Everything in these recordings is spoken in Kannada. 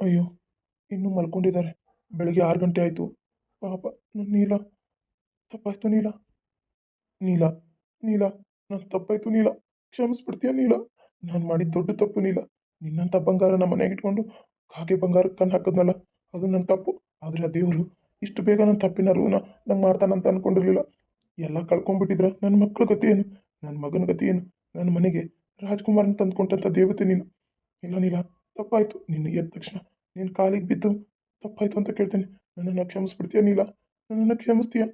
ಅಯ್ಯೋ, ಇನ್ನೂ ಮಲ್ಕೊಂಡಿದ್ದಾರೆ. ಬೆಳಗ್ಗೆ ಆರು ಗಂಟೆ ಆಯಿತು. ಪಾಪ ನನ್ನ ನೀಲ. ತಪ್ಪಾಯ್ತು ನೀಲ. ನೀಲ ನೀಲ. ನನ್ನ ತಪ್ಪಾಯ್ತು ನೀಲ. ಕ್ಷಮಿಸ್ಬಿಡ್ತೀಯ ನೀಲ? ನಾನು ಮಾಡಿದ ದೊಡ್ಡ ತಪ್ಪು ನೀಲ. ನಿನ್ನಂಥ ಬಂಗಾರ ನಮ್ಮ ಮನೆಗೆ ಇಟ್ಕೊಂಡು ಹಾಗೆ ಬಂಗಾರ ಕಣ್ಣು ಹಾಕಿದ್ನಲ್ಲ, ಅದು ನನ್ನ ತಪ್ಪು. ಆದರೆ ಆ ದೇವರು ಇಷ್ಟು ಬೇಗ ನನ್ನ ತಪ್ಪಿನ ಅರಿವನ್ನ ನಂಗೆ ಮಾಡ್ತಾನಂತ ಅಂದ್ಕೊಂಡಿರಲಿಲ್ಲ ಎಲ್ಲ ಕಳ್ಕೊಂಡ್ಬಿಟ್ಟಿದ್ರೆ ನನ್ನ ಮಕ್ಳ ಗತಿ ಏನು ನನ್ನ ಮಗನ ಗತಿ ಏನು ನನ್ನ ಮನೆಗೆ ರಾಜ್ಕುಮಾರನ ತಂದ್ಕೊಂಡಂಥ ದೇವತೆ ನೀನು. ಇಲ್ಲ ನೀಲ ತಪ್ಪಾಯಿತು. ನಿನ್ನ ಎದ್ದ ತಕ್ಷಣ ನಿನ್ನ ಕಾಲಿಗೆ ಬಿದ್ದು ತಪ್ಪಾಯಿತು ಅಂತ ಕೇಳ್ತೇನೆ. ನನ್ನನ್ನು ಕ್ಷಮಿಸ್ಬಿಡ್ತೀಯ ನೀಲ? ನನ್ನನ್ನು ಕ್ಷಮಿಸ್ತೀಯ?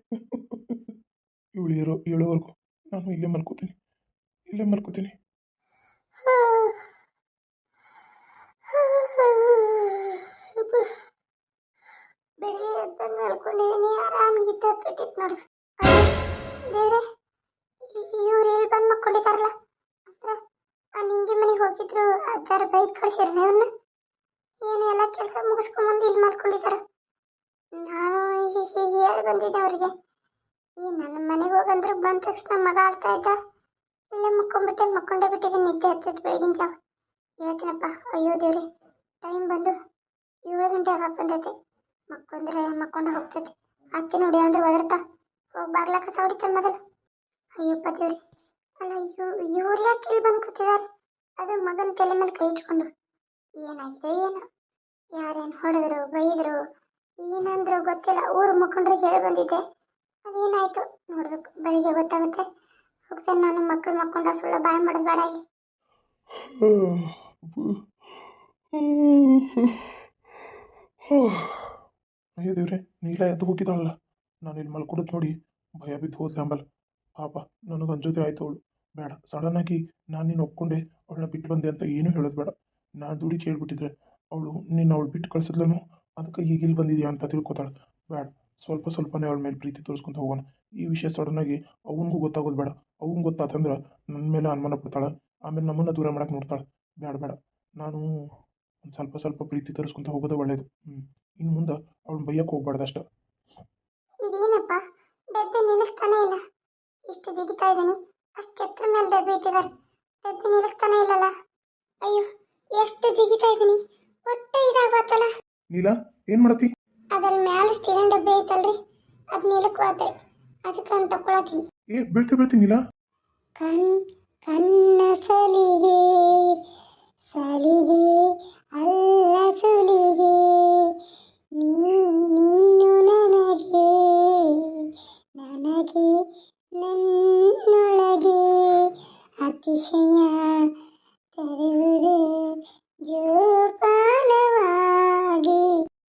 ಇವಳು ಇರೋ ಏಳುವರೆಗೂ ನಾನು ಇಲ್ಲೇ ಮಲ್ಕೋತೀನಿ. ಇಲ್ಲೇ ಮಲ್ಕೋತೀನಿ. ನೋಡು. ಇವ್ರು ಇಲ್ಲಿ ಬಂದು ಆ ನಿಂಗೆ ಮನೆಗೆ ಹೋಗಿದ್ರು ಅಜ್ಜಾರ ಬೈದ್ ಕಳ್ಸಿರ ಅವನ್ನ ಏನು ಎಲ್ಲ ಕೆಲಸ ಮುಗಿಸ್ಕೊಂಬಂದು ಇಲ್ಲಿ ಮಲ್ಕೊಂಡಿದ್ದಾರೆ ನಾನು ಹೇಳಿ ಬಂದಿದ್ದೆ ಅವರಿಗೆ. ಈ ನನ್ನ ಮನೆಗೆ ಹೋಗಂದ್ರೆ ಬಂದ ತಕ್ಷಣ ಮಗ ಆಡ್ತಾ ಇದ್ದ. ಇಲ್ಲೇ ಮಕ್ಕೊಂಡ್ಬಿಟ್ಟೆ, ಮಕ್ಕೊಂಡೇ ಬಿಟ್ಟಿದ್ದೆ, ನಿದ್ದೆ ಹತ್ತದ ಬೆಳಗಿನ ಜಾವ. ಹೇಳ್ತೀನಪ್ಪ, ಅಯ್ಯೋ ದೇವ್ರಿ, ಟೈಮ್ ಬಂದು ಏಳು ಗಂಟೆ ಆಗ ಬಂದೈತೆ ಮಕ್ಕೊಂದ್ರೆ ಮಕ್ಕೊಂಡು ಹೋಗ್ತೈತಿ. ಅತ್ತೆ ನೋಡಿ ಅಂದ್ರೆ ಒದರ್ತಾ. ಹೋಗಿ ಬಾಗ್ಲ ಕಸ ಮೊದಲು. ಅಯ್ಯಪ್ಪ ದೇವ್ರಿ. ಅಲ್ಲ ಇವ್ ಇವ್ರು ಯಾಕೆ ಬಂದು ಕೂತಿದ್ದಾರೆ? ಅದು ಮಗನ ತಲೆ ಮೇಲೆ ಕೈ ಇಟ್ಕೊಂಡು. ಏನಾಗಿದೆ, ಏನು? ಯಾರೇನು ಹೊಡೆದ್ರು, ಬೈದ್ರು, ಏನಂದ್ರು ಗೊತ್ತಿಲ್ಲ. ಊರು ಮುಖಂಡ್ರಿಗೆ ಹೇಳಿ ಬಂದಿದ್ದೆ. ಅದೇನಾಯ್ತು? ನೋಡ್ಬೇಕು. ಬೆಳಿಗ್ಗೆ ಗೊತ್ತಾಗುತ್ತೆ. ಹೋಗ್ತೇನೆ ನಾನು, ಮಕ್ಕಳು ಮಕ್ಕೊಂಡ ಸುಳ್ಳು ಬಾಯ್ ಮಾಡೋದು ಬೇಡ ಇಲ್ಲಿ. ಅಯ್ಯೋ ದೇವ್ರೆ, ನೀಲ ಎದ್ದು ಹೋಗಿದ್ದಾಳಲ್ಲ ನಾನು ಇಲ್ಲಿ ಮಲ್ಕೊಡೋದು ನೋಡಿ, ಭಯ ಬಿದ್ದು ಹೋದ್ರೆ ಅಂಬಲ್. ಪಾಪ ನನಗೆ ಜೊತೆ ಆಯ್ತು ಅವಳು. ಬೇಡ. ಸಡನ್ನಾಗಿ ನಾನು ನೀನು ಒಪ್ಕೊಂಡೆ, ಅವಳನ್ನ ಬಿಟ್ಟು ಬಂದೆ ಅಂತ ಏನೂ ಹೇಳೋದು ಬೇಡ. ನಾನು ದುಡಿ ಕೇಳ್ಬಿಟ್ಟಿದ್ರೆ ಅವಳು ನಿನ್ನ ಅವಳು ಬಿಟ್ಟು ಕಳ್ಸಿದ್ಲನು ಅದಕ್ಕೆ ಈಗ ಇಲ್ಲಿ ಬಂದಿದ್ಯಾ ಅಂತ ತಿಳ್ಕೊತಾಳೆ. ಬೇಡ, ಸ್ವಲ್ಪ ಸ್ವಲ್ಪನೇ ಅವಳ ಮೇಲೆ ಪ್ರೀತಿ ತೋರಿಸ್ಕೊಂತ ಹೋಗೋಣ. ಈ ವಿಷಯ ಸಡನ್ನಾಗಿ ಅವನಿಗೂ ಗೊತ್ತಾಗೋದು ಬೇಡ. ಅವನು ಗೊತ್ತಾತಂದ್ರೆ ನನ್ನ ಮೇಲೆ ಅನುಮಾನ ಪಡ್ತಾಳೆ. ಆಮೇಲೆ ನಮ್ಮನ್ನು ದೂರ ಮಾಡಕ್ಕೆ ನೋಡ್ತಾಳೆ. ಬೇಡ ಬೇಡ. ನಾನು ಒಂದು ಸ್ವಲ್ಪ ಸ್ವಲ್ಪ ಪ್ರೀತಿ ತೋರಿಸ್ಕೊಂತ ಹೋಗೋದೇ ಒಳ್ಳೇದು. ಹ್ಞೂ ಇನ್ನು ಮುಂದೆ ಅವಳು ಬೈಯಕ್ಕೆ ಹೋಗ್ಬಾರ್ದು ಅಷ್ಟ. ಇದೇನಪ್ಪ? ನಿಲ್ಲಿಸ್ತಾನೆ ಇಲ್ಲ. ಇಷ್ಟು ಜಿಗಿತಾ ಇದ್ದೀನಿ. ಅಷ್ಟು ಎತ್ತರ ಮೇಲೆ ಡಬ್ಬಿ ಇಟ್ಟಿದ್ದಾರೆ ಡಬ್ಬಿ ನಿಲುಕ್ತಾನೆ ಇಲ್ಲಲ್ಲ. ಅಯ್ಯೋ ಎಷ್ಟು ಜಿಗಿತಾ ಇದ್ದೀನಿ. ಹೊಟ್ಟೆ ಇದಾಗತ್ತಲ್ಲ ನೀಲಾ ಏನು ಮಾಡತ್ತಿ? ಅದ್ರ ಮ್ಯಾಲ ಸ್ಟೀಲಿನ ಡಬ್ಬಿ ಐತಲ್ರಿ. ಅದು ನಿಲುಕ್ವಾತೆ ಅದಕ್ಕೆ ನಾನು ತಕೊಳತೀನಿ ಏ ಬೀಳ್ತಿ ಬೀಳ್ತಿ ನೀಲಾ. ಕಣ್ ಕಣ್ಣ ಸಲಿಗೆ ಸಲಿಗೆ ಅಲ್ಲ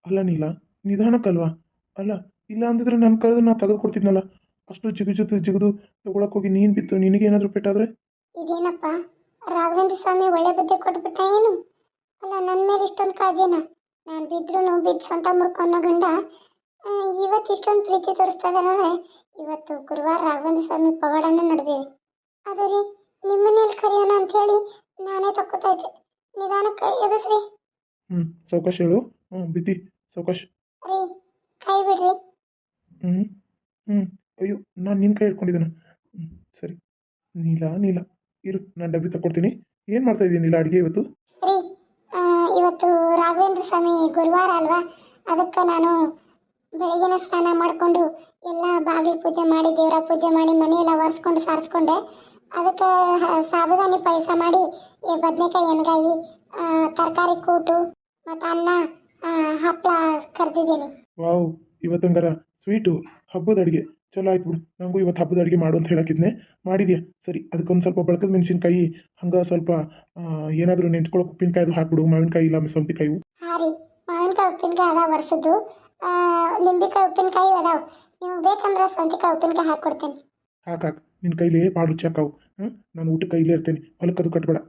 ಅಲ್ಲ ನೀಲ ನಿಧಾನಕ್ಕಲ್ವಾ? ಅಲ್ಲ ಇಲ್ಲ ಅಂದಿದ್ರೆ ನನ್ನ ಕಳೆದು ನಾ ತೆಗೆದು ಕೊಡ್ತಿದ್ನಲ್ಲ ಅಷ್ಟು ಜಿಗು ಜಿಗಿಜು ಜಿಗಿದು ತಗೊಳಕ್ ಹೋಗಿ ನೀನು ಬಿತ್ತು ನಿನಗೇನಾದರೂ ಪೆಟ್ಟಾದ್ರೆ? ಇದೇನಪ್ಪ? ರಾಘವೇಂದ್ರ ಸ್ವಾಮಿ ಒಳ್ಳೆ ಬುದ್ಧಿ ಕೊಟ್ಬಿಟ್ಟ ಏನು? ಅಲ್ಲ ನನ್ನ ಮೇಲೆ ಇಷ್ಟೊಂದು ಕಾಜಿನ ನಾನು ಬಿದ್ರು ಬಿದ್ದು ಸೊಂಟ ಮುರ್ಕೊಂಡ ಗಂಡ ಆ, ಇವತ್ತು ಇಷ್ಟೊಂದು ಪ್ರೀತಿ ತೋರಿಸ್ತಾ ಇದ್ದಾನಂದ್ರೆ ಇವತ್ತು ಗುರುವಾರ ರಾಘವೇಂದ್ರ ಸ್ವಾಮಿ ಪವಾಡನ ನಡೆದಿದೆ ಅದರಿ ರೀ ನಿಮ್ಮನೇಲಿ ಕರೆಯೋಣ ಅಂತ ಹೇಳಿ ನಾನೇ ತಕ್ಕೋತಾ ಇದ್ದೆ. ನಿಧಾನಕ್ಕೆ ಎಬಸ್ರಿ ಹ್ಞೂ ಸಾವಕಾಶ ಹೇಳು. ಹ್ಞೂ ಬಿದ್ದಿ. ಸಾವಕಾಶ ರೀ ಕೈ ಬಿಡ್ರಿ. ಹ್ಞೂ ಹ್ಞೂ ಅಯ್ಯೋ ನಾನು ನಿನ್ನ ಕೈ ಹಿಡ್ಕೊಂಡಿದ್ದೀನಿ ಹ್ಞೂ ಸರಿ. ನೀಲ ನೀಲ ಇರು ನಾನು ಡಬ್ಬಿ ತಕ್ಕೊಡ್ತೀನಿ. ಏನು ಮಾಡ್ತಾ ಇದ್ದೀನಿ ನೀಲ ಅಡುಗೆ ಇವತ್ತು? ರೀ ಆ, ಇವತ್ತು ರಾಘವೇಂದ್ರ ಸ್ವಾಮಿ ಗುರುವಾರ ಅಲ್ವಾ? ಅದಕ್ಕೆ ನಾನು ಬೆಳಗಿನ ಸ್ನಾನ ಮಾಡಿಕೊಂಡು ಎಲ್ಲ ಬಾಗಿಲು ಪೂಜೆ ಮಾಡಿ ದೇವರ ಪೂಜೆ ಮಾಡಿ ಮನೆಯೆಲ್ಲ ಒರೆಸ್ಕೊಂಡು ಸಾರಿಸ್ಕೊಂಡೆ. ಅದಕ್ಕೆ ಹ- ಸಾಬುದಾನಿ ಪಾಯಸ ಮಾಡಿ ಈ ಬದನೆಕಾಯಿ ಎಣ್ಗಾಯಿ ತರಕಾರಿ ಕೂಟು ಮತ್ತು ಅನ್ನ ಹಪ್ಪಳ ಕರೆದಿದ್ದೀನಿ. ವಾವ್ ಇವತ್ತಂಗಾರ ಸ್ವೀಟು. ಹಬ್ಬದ ಅಡುಗೆ. ಚಲೋ ಆಯ್ತು ಬಿಡು. ನಂಗೂ ಇವತ್ತು ಹಬ್ಬದ ಅಡುಗೆ ಮಾಡು ಅಂತ ಹೇಳಕ್ಕಿದ್ನೆ ಮಾಡಿದ್ಯಾ? ಸರಿ ಅದಕ್ಕೊಂದು ಸ್ವಲ್ಪ ಬಳಕದ ಮೆಣಸಿನಕಾಯಿ ಹಂಗೆ ಸ್ವಲ್ಪ ಏನಾದರೂ ನೆಂಚ್ಕೊಳ್ಳೋ ಉಪ್ಪಿನಕಾಯಿ ಅದು ಹಾಕ್ಬಿಡು. ಮಾವಿನಕಾಯಿ ಇಲ್ಲ ಸೌತೆಕಾಯಿ ಹಾಂ ರೀ ಮಾವಿನಕಾಯಿ ಉಪ್ಪಿನಕಾಯಿ ಅದಾವ ವರ್ಷದ್ದು. ಲಿಂಬಿಕಾಯಿ ಉಪ್ಪಿನಕಾಯಿ ಅದಾವ. ನೀವು ಬೇಕಂದ್ರೆ ಸೌತೆಕಾಯಿ ಉಪ್ಪಿನಕಾಯಿ ಹಾಕ್ಕೊಡ್ತೀನಿ ಹಾಕು ಹಾಕು. ನಿನ್ನ ಕೈಲಿ ಭಾಳ ರುಚಿ ಹಾಕಾವು ನಾನು ಊಟಕ್ಕೆ ಇಲ್ಲೇ ಇರ್ತೇನೆ. ಹೊಲಕ್ಕೆ ಅದು ಕಟ್ಬೇಡ.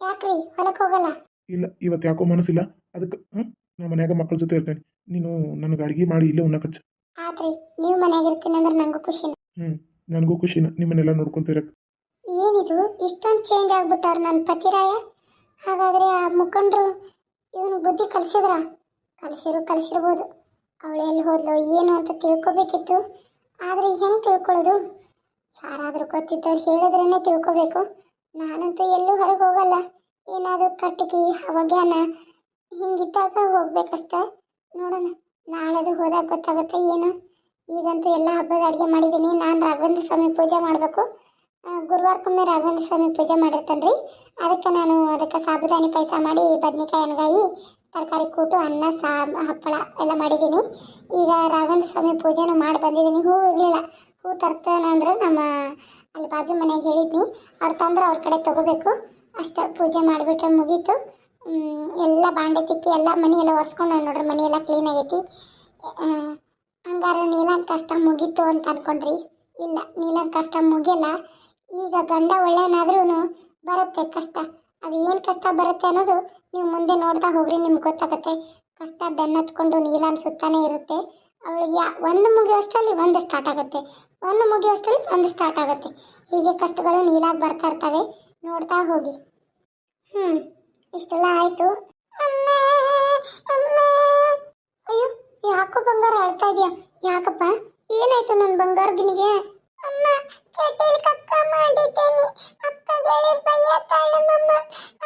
ಯಾಕ್ರಿ? ಹೊಲಕ್ಕೆ ಹೋಗಲ್ಲ? ಇಲ್ಲ ಇವತ್ತು ಯಾಕೋ ಮನಸ್ಸಿಲ್ಲ. ಅದಕ್ಕೆ ಹ್ಞೂ ನಮ್ಮ ಮನ್ಯಾಗ ಮಕ್ಕಳ ಜೊತೆ ಇರ್ತೇನೆ. ನೀನು ನನಗೆ ಅಡ್ಗೆ ಮಾಡಿ ಇಲ್ಲೇ ಉಣ್ಣಕಚ್ಚ ಆತ್ರಿ ನೀವು ಮನ್ಯಾಗ ಇರ್ತೀನಿ ಅಂದ್ರೆ ನಂಗೂ ಖುಷಿನ. ಹ್ಞೂ ನನಗೂ ಖುಷಿನ. ನಿಮ್ಮನ್ನೆಲ್ಲ ನೋಡ್ಕೊಂತಿರಕ್ಕೆ. ಏನಿದು ಇಷ್ಟೊಂದು ಚೇಂಜ್ ಆಗ್ಬಿಟ್ಟಾರ ನನ್ನ ಪತಿರಾಯ. ಹಾಗಾದ್ರೆ ಆ ಮುಖಂಡರು ಇವನು ಬುದ್ಧಿ ಕಲಿಸಿದ್ರ? ಕಲಿಸಿರು ಕಲಿಸಿರ್ಬೋದು. ಅವಳು ಎಲ್ಲಿ ಹೋದ್ಲು ಏನು ಅಂತ ತಿಳ್ಕೊಬೇಕಿತ್ತು. ಆದರೆ ಹೆಂಗೆ ತಿಳ್ಕೊಳ್ಳೋದು? ಯಾರಾದರೂ ಗೊತ್ತಿದ್ದವ್ರು ಹೇಳಿದ್ರೇನೆ ತಿಳ್ಕೊಬೇಕು. ನಾನಂತೂ ಎಲ್ಲೂ ಹೊರಗೆ ಹೋಗಲ್ಲ. ಏನಾದರೂ ಕಟ್ಟಿಗೆ ಹವಗ್ಯಾನ ಹಿಂಗಿದ್ದಾಗ ಹೋಗ್ಬೇಕಷ್ಟೆ. ನೋಡೋಣ, ನಾಳೆದು ಹೋದಾಗ ಗೊತ್ತಾಗುತ್ತೆ ಏನು. ಈಗಂತೂ ಎಲ್ಲ ಹಬ್ಬದ ಅಡುಗೆ ಮಾಡಿದ್ದೀನಿ. ನಾನು ರಾಘವೇಂದ್ರ ಸ್ವಾಮಿ ಪೂಜೆ ಮಾಡಬೇಕು. ಗುರುವಾರಕ್ಕೊಮ್ಮೆ ರಾಘವೇಂದ್ರ ಸ್ವಾಮಿ ಪೂಜೆ ಮಾಡಿರ್ತಾನೆ ರೀ ಅದಕ್ಕೆ ನಾನು ಅದಕ್ಕೆ ಸಾಬುದಾನಿ ಪಾಯಸ ಮಾಡಿ, ಬದ್ನಿಕಾಯಿ ಎಣ್ಗಾಯಿ ತರಕಾರಿ ಕೂಟು, ಅನ್ನ ಸಾ ಹಪ್ಪಳ ಎಲ್ಲ ಮಾಡಿದ್ದೀನಿ. ಈಗ ರಾಘವೇಂದ್ರ ಸ್ವಾಮಿ ಪೂಜೆನೂ ಮಾಡಿ ಬಂದಿದ್ದೀನಿ. ಹೂ ಇರಲಿಲ್ಲ. ಹೂ ತರ್ತಾನೆ ಅಂದರೆ ನಮ್ಮ ಅಲ್ಲಿ ಬಾಜು ಮನೆಗೆ ಹೇಳಿದ್ನಿ. ಅವ್ರು ತಂದ್ರೆ ಅವ್ರ ಕಡೆ ತೊಗೋಬೇಕು. ಅಷ್ಟೇ ಪೂಜೆ ಮಾಡಿಬಿಟ್ರೆ ಮುಗೀತು. ಎಲ್ಲ ಬಾಂಡೆ ತಿಕ್ಕಿ ಎಲ್ಲ ಮನೆ ಎಲ್ಲ ಒರೆಸ್ಕೊಂಡು ನೋಡ್ರಿ ಮನೆ ಎಲ್ಲ ಕ್ಲೀನ್ ಆಗೈತಿ ಹಂಗಾರೆ ನೀಲನ್ ಕಷ್ಟ ಮುಗೀತು ಅಂತ ಅನ್ಕೊಂಡ್ರಿ. ಇಲ್ಲ, ನೀಲನ್ ಕಷ್ಟ ಮುಗಿಯಲ್ಲ. ಈಗ ಗಂಡ ಒಳ್ಳೆಯನಾದ್ರೂ ಬರುತ್ತೆ ಕಷ್ಟ. ಅದು ಏನು ಕಷ್ಟ ಬರುತ್ತೆ ಅನ್ನೋದು ನೀವು ಮುಂದೆ ನೋಡ್ತಾ ಹೋಗ್ರಿ, ನಿಮ್ಗೆ ಗೊತ್ತಾಗುತ್ತೆ. ಕಷ್ಟ ಬೆನ್ನತ್ಕೊಂಡು ನೀಲನ್ ಸುತ್ತಾನೆ ಇರುತ್ತೆ. ಅವಳಿಗೆ ಒಂದು ಮುಗಿಯೋಷ್ಟರಲ್ಲಿ ಒಂದು ಸ್ಟಾರ್ಟ್ ಆಗುತ್ತೆ. ಒಂದು ಮುಗಿಯೋಷ್ಟರಲ್ಲಿ ಒಂದು ಸ್ಟಾರ್ಟ್ ಆಗುತ್ತೆ. ಹೀಗೆ ಕಷ್ಟಗಳು ನೀಲಾಗಿ ಬರ್ತಾ ಇರ್ತವೆ. ನೋಡ್ತಾ ಹೋಗಿ. ಹ್ಞೂ ಇಷ್ಟೆಲ್ಲ ಆಯ್ತು? ಅಯ್ಯೋ, ಯಾಕೋ ಬಂಗಾರ ಅಳ್ತಾ ಇದೆಯಾ? ಯಾಕಪ್ಪ? ಏನಾಯ್ತು ನನ್ನ ಬಂಗಾರ ಗಿನಿಗೆ ಅಮ್ಮ ಚಟಿಲ್ ಕಕ್ಕ ಮಾಡಿದ್ದೇನೆ. ಅಕ್ಕ ಗೆಳೆಯರ್ ಬಯ್ಯ ತಾಳಮ್ಮಮ್ಮ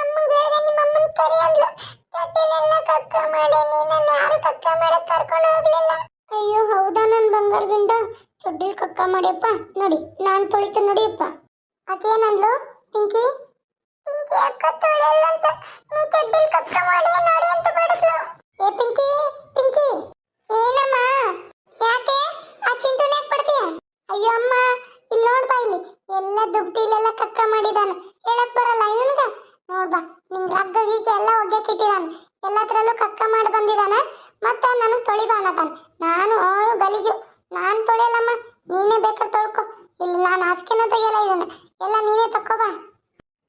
ಅಮ್ಮ ಗೆಳೆಯ ನಿಮ್ಮ ಅಮ್ಮನ ಕರಿ ಅಂದ್ಲು ಚಟಿಲೆಲ್ಲ ಕಕ್ಕ ಮಾಡೇನಿ. ನಾನು ಯಾರು ಕಕ್ಕ ಮಾಡಕ್ ಕರ್ಕೊಂಡು ಹೋಗ್ಲಿಲ್ಲ. ಅಯ್ಯೋ, ಹೌದಾ ನನ್ನ ಬಂಗಾರ ಗಿಂಡ? ಚಡ್ಡಿಲ್ ಕಕ್ಕ ಮಾಡಿಯಪ್ಪ. ನೋಡಿ, ನಾನು ತೊಳಿತು ನೋಡಿಯಪ್ಪ. ಆಕೆ ಏನಂದ್ಲು ಪಿಂಕಿ? ಪಿಂಕಿ ಅಕ್ಕ ಅಂತ ನೀ ಚಡ್ಡಿಲ್ ಕಕ್ಕ ಮಾಡಿ ನೋಡಿ ಅಂತ ಬಡಿದ್ಲು. ಏ ಪಿಂಕಿ ಪಿಂಕಿ. ಏನಮ್ಮ? ಯಾಕೆ? ಆ ಚಿಂಟುನೇ ಯಾಕೆ ಅಯ್ಯಮ್ಮ ಅಯ್ಯೋ ಅಮ್ಮ ಇಲ್ಲಿ ನೋಡ್ಬಾ ಇಲ್ಲಿ. ಎಲ್ಲ ದುಡ್ಡಿಲೆಲ್ಲ ಕಕ್ಕ ಮಾಡಿದಾನ. ಹೇಳಕ್ ಬರಲ್ಲ ಇವನ್ಗ? ನೋಡ್ಬಾ ನಿಂಗ್ ರಗ್ಗ ಗೀಗ ಎಲ್ಲ ಒಗ್ಗಕ್ಕೆ ಎಲ್ಲತ್ರಲ್ಲೂ ಎಲ್ಲದ್ರಲ್ಲೂ ಕಕ್ಕ ಮಾಡಿ ಬಂದಿದಾನ. ಮತ್ತೆ ನನಗೆ ತೊಳಿಬಾ ಅನ್ನತಾನ ನಾನು ಗಲೀಜು. ನಾನು ತೊಳೆಯಲ್ಲಮ್ಮ. ನೀನೇ ಬೇಕಾದ್ರೆ ತೊಳ್ಕೊ. ಇಲ್ಲಿ ನಾನು ಹಾಸ್ಕೆನ ತೆಗೆಯಲ್ಲ ಇದನ್ನ ಎಲ್ಲ ನೀನೇ ತಕ್ಕೋಬಾ.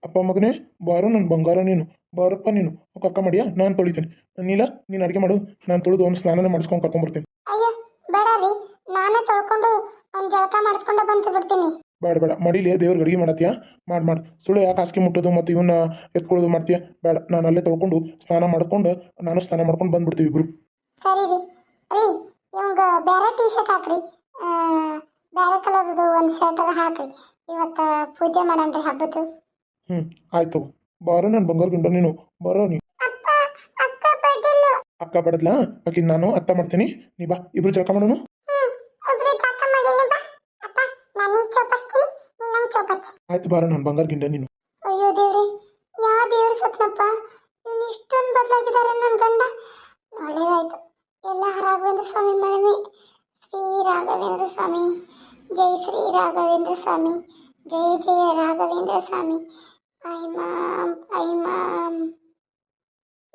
ಅಪ್ಪ ಮಗನೇ ಬಾರೋ ನನ್ನ ಬಂಗಾರ ನೀನು ಬಾರಪ್ಪ ನೀನು ಅಕ್ಕ ಮಾಡಿಯಾ ನಾನು ತೊಳಿತೇನೆ. ನೀಲ ನೀನು ಅಡುಗೆ ಮಾಡು ನಾನು ತೊಳೆದು ಒಂದು ಸ್ನಾನ ಮಾಡಿಸ್ಕೊಂಡು ಕರ್ಕೊಂಬರ್ತೀನಿ ಅಯ್ಯೋ ಬೇಡ ರೀ ನಾನೇ ತೊಳ್ಕೊಂಡು ಅವ್ನ ಜಳಕ ಮಾಡಿಸ್ಕೊಂಡು ಬಂದು ಬಿಡ್ತೀನಿ. ಬೇಡ ಬೇಡ ಮಡಿಲಿ ದೇವ್ರಿಗೆ ಅಡುಗೆ ಮಾಡತ್ತೀಯ ಮಾಡಿ ಮಾಡಿ. ಸುಳ್ಳು ಯಾಕೆ ಹಾಸಿಗೆ ಮುಟ್ಟೋದು ಮತ್ತು ಇವನ್ನ ಎತ್ಕೊಳ್ಳೋದು ಮಾಡ್ತೀಯ? ಬೇಡ ನಾನು ಅಲ್ಲೇ ತೊಳ್ಕೊಂಡು ಸ್ನಾನ ಮಾಡ್ಕೊಂಡು ನಾನು ಸ್ನಾನ ಮಾಡ್ಕೊಂಡು ಬಂದ್ಬಿಡ್ತೀವಿ ಇಬ್ರು. ಸರಿ ರೀ ರೀ ಇವಂಗ ಬೇರೆ ಟೀ ಶರ್ಟ್ ಹಾಕ್ರಿ ಬೇರೆ ಕಲರ್ದು ಒಂದು ಶರ್ಟರ್ ಹಾಕ್ರಿ. ಇವತ್ತು ಪೂಜೆ ಮಾಡಣ್ರಿ ಹಬ್ಬದ್ದು ಹ್ಞೂ ಆಯ್ತು ಬಾರೋ ನನ್ನ ಬಂಗಾರ ಗಂಡ ನೀನು. ಬಾರೋ ನೀ ಅಕ್ಕ ಬಡದ್ಲಾ? ಆಕಿನ ನಾನು, ಅತ್ತ ಮಾಡ್ತೀನಿ. ನೀ ಬಾ, ಇಬ್ರು ಜಳಕ ಮಾಡೋನು? ಆಯ್ತು ಬಾರೋ ನನ್ನ ಬಂಗಾರ ಗಿಂಡ ನೀನು. ಅಯ್ಯೋ ದೇವ್ರಿ ಯಾ ದೇವ್ರ ಸತ್ನಪ್ಪ ಇವನು ಇಷ್ಟೊಂದು ಬದಲಾಗಿದ್ದಾರೆ ನನ್ನ ಗಂಡ. ಒಳ್ಳೇದಾಯ್ತು. ಎಲ್ಲ ರಾಘವೇಂದ್ರ ಸ್ವಾಮಿ ಮನವಿ. ಶ್ರೀ ರಾಘವೇಂದ್ರ ಸ್ವಾಮಿ. ಜೈ ಶ್ರೀ ರಾಘವೇಂದ್ರ ಸ್ವಾಮಿ. ಜೈ ಜಯ Raghavendra Swami. I mom, I mom.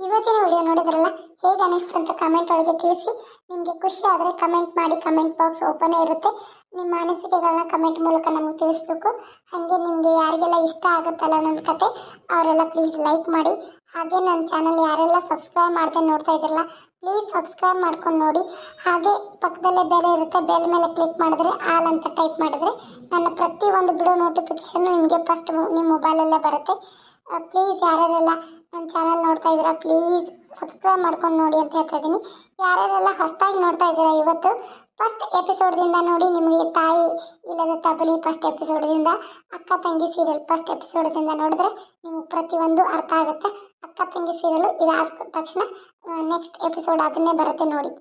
ಇವತ್ತಿನ ವಿಡಿಯೋ ನೋಡಿದ್ರಲ್ಲ? ಹೇಗೆ ಅನಿಸ್ತು ಅಂತ ಕಮೆಂಟ್ ಒಳಗೆ ತಿಳಿಸಿ. ನಿಮಗೆ ಖುಷಿ ಆದರೆ ಕಮೆಂಟ್ ಮಾಡಿ ಕಮೆಂಟ್ ಬಾಕ್ಸ್ ಓಪನೇ ಇರುತ್ತೆ. ನಿಮ್ಮ ಅನಿಸಿಕೆಗಳನ್ನ ಕಮೆಂಟ್ ಮೂಲಕ ನಮಗೆ ತಿಳಿಸ್ಬೇಕು. ಹಾಗೆ ನಿಮಗೆ ಯಾರಿಗೆಲ್ಲ ಇಷ್ಟ ಆಗುತ್ತಲ್ಲ ನನ್ನ ಕತೆ, ಅವರೆಲ್ಲ ಪ್ಲೀಸ್ ಲೈಕ್ ಮಾಡಿ. ಹಾಗೆ ನನ್ನ ಚಾನಲ್ ಯಾರೆಲ್ಲ ಸಬ್ಸ್ಕ್ರೈಬ್ ಮಾಡದೆ ನೋಡ್ತಾ ಇದ್ರಲ್ಲ ಪ್ಲೀಸ್ ಸಬ್ಸ್ಕ್ರೈಬ್ ಮಾಡ್ಕೊಂಡು ನೋಡಿ. ಹಾಗೆ ಪಕ್ಕದಲ್ಲೇ ಬೆಲೆ ಇರುತ್ತೆ. ಬೆಲ್ ಮೇಲೆ ಕ್ಲಿಕ್ ಮಾಡಿದ್ರೆ, ಆಲ್ ಅಂತ ಟೈಪ್ ಮಾಡಿದ್ರೆ ನನ್ನ ಪ್ರತಿ ಒಂದು ಬಿಡೋ ನೋಟಿಫಿಕೇಶನ್ ನಿಮಗೆ ಫಸ್ಟ್ ನಿಮ್ಮ ಮೊಬೈಲಲ್ಲೇ ಬರುತ್ತೆ. ಪ್ಲೀಸ್ ಯಾರ್ಯಾರೆಲ್ಲ ನನ್ನ ಚಾನಲ್ ನೋಡ್ತಾ ಇದ್ದೀರಾ ಪ್ಲೀಸ್ ಸಬ್ಸ್ಕ್ರೈಬ್ ಮಾಡ್ಕೊಂಡು ನೋಡಿ ಅಂತ ಹೇಳ್ತಾ ಇದ್ದೀನಿ. ಯಾರ್ಯಾರೆಲ್ಲ ಹೊಸದಾಗಿ ನೋಡ್ತಾ ಇದ್ದೀರಾ ಇವತ್ತು ಫಸ್ಟ್ ಎಪಿಸೋಡ್ದಿಂದ ನೋಡಿ ನಿಮಗೆ ತಾಯಿ ಇಲ್ಲದ ತಬಲಿ ಫಸ್ಟ್ ಎಪಿಸೋಡ್ದಿಂದ ಅಕ್ಕ ತಂಗಿ ಸೀರಿಯಲ್ ಫಸ್ಟ್ ಎಪಿಸೋಡ್ದಿಂದ ನೋಡಿದ್ರೆ ನಿಮ್ಗೆ ಪ್ರತಿಯೊಂದು ಅರ್ಥ ಆಗುತ್ತೆ. ಅಕ್ಕ ತಂಗಿ ಸೀರಿಯಲು ಇದಾದ ತಕ್ಷಣ ನೆಕ್ಸ್ಟ್ ಎಪಿಸೋಡ್ ಅದನ್ನೇ ಬರುತ್ತೆ ನೋಡಿ.